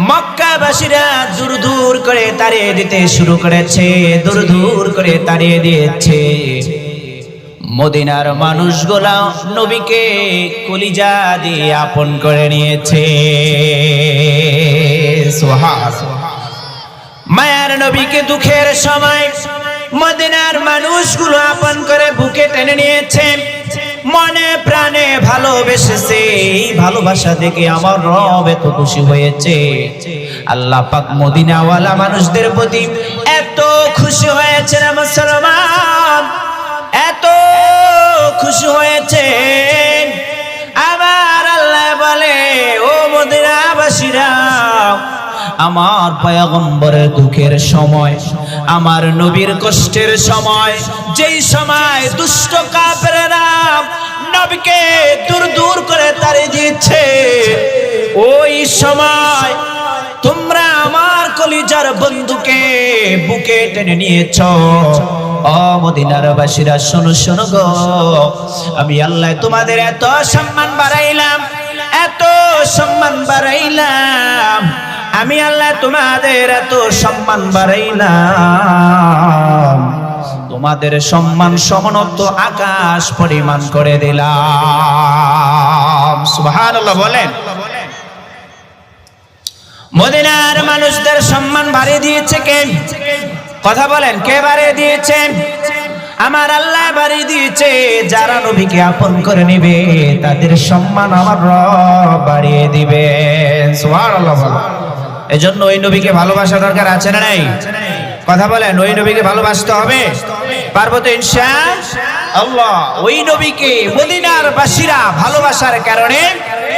মক্কাবাসীরা দূর দূর করে তাড়িয়ে দিতে শুরু করেছে, দূর দূর করে তাড়িয়ে দিয়েছে। মদিনার মানুষগুলা নবীকে কলিজা দিয়ে আপন করে নিয়েছে। মায়ার নবীকে দুঃখের সময় মদিনার মানুষগুলো আপন করে বুকে টেনে নিয়েছে। মনে প্রাণে ভালোবেসেছে, এই ভালোবাসা দেখে আমার রব এত খুশি হয়েছে। আল্লাহ পাক মদিনাওয়ালা মানুষদের প্রতি এত খুশি হয়েছে এত খুশি হয়েছে আমার আল্লাহ বলে, ও মদিনাবাসীরা, আমার পয়গম্বরের দুঃখের সময়, আমার নবীর কষ্টের সময়, যেই সময় দুষ্ট কাফেরেরা কলিজার বন্ধুকে বুকে টেনে নিয়েছ। ও মদিনার বাসীরা, শোনো শোনো গো। আমি আল্লাহ তোমাদের এত সম্মান বাড়াইলাম, এত সম্মান বাড়াইলাম। আমি আল্লাহ তোমাদের এত সম্মান বাড়াইলাম। তোমাদের সম্মান সমনত আকাশ পরিমাণ করে দিলাম। সুবহানাল্লাহ বলেন। মদিনার মানুষদের সম্মান বাড়িয়ে দিয়েছে কে? কথা বলেন, কে বাড়িয়ে দিয়েছেন আমার আল্লাহ বাড়িয়ে দিয়েছে, যারা নবীকে আপন করে নিবে, তাদের সম্মান আমার রব বাড়িয়ে দিবে। এজন্য ওই নবীকে ভালোবাসা দরকার আছে না নাই? কথা বলেন, ওই নবীকে ভালোবাসতে হবে? পারব তো ইনশা আল্লাহ। ওই নবীকে মদিনার বাসীরা ভালোবাসার কারণে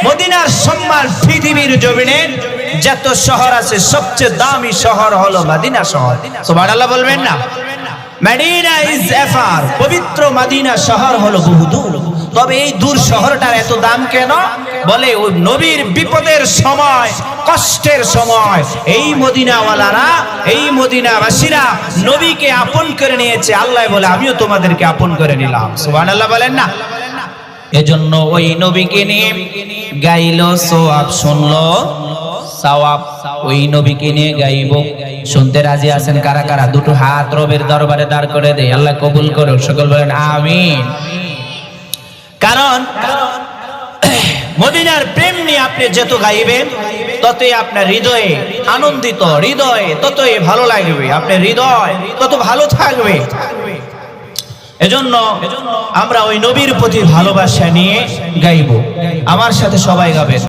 মদিনার সম্মান পৃথিবীর জমিনে যত শহর আছে, সবচেয়ে দামি শহর হলো মাদিনা শহর। সুবহানাল্লাহ বলবেন না? মদিনা ইজ এফার পবিত্র মদিনা শহর হলো বহুদূর তবে এই দূর শহরটার এত দাম কেন? বলে ওই নবীর বিপদের সময়, কষ্টের সময়, এই মদিনাওয়ালারা, এই মদিনাবাসীরা নবীকে আপন করে নিয়েছে। আল্লাহ বলে, আমিও তোমাদেরকে আপন করে নিলাম। সুবহানাল্লাহ বলেন না? এজন্য ওই নবীকে নিয়ে গাইলো, সোয়াব শুনলো। সাওয়াব ওই নবীকে নিয়ে গাইব। শুনতে রাজি আছেন কারা কারা? দুটো হাত রবের দরবারে দাঁড় করে দেয় আল্লাহ কবুল করো সকল বলেন আমিন। কারণ মদিনার প্রেম নিয়ে আপনি যত গাইবেন, ততই আপনার হৃদয়ে আনন্দিত, হৃদয়ে ততই ভালো লাগবে। আপনার হৃদয় তত ভালো থাকবে। এজন্য আমরা ওই নবীর প্রতি ভালোবাসা নিয়ে গাইব। আমার সাথে সবাই গাবেন।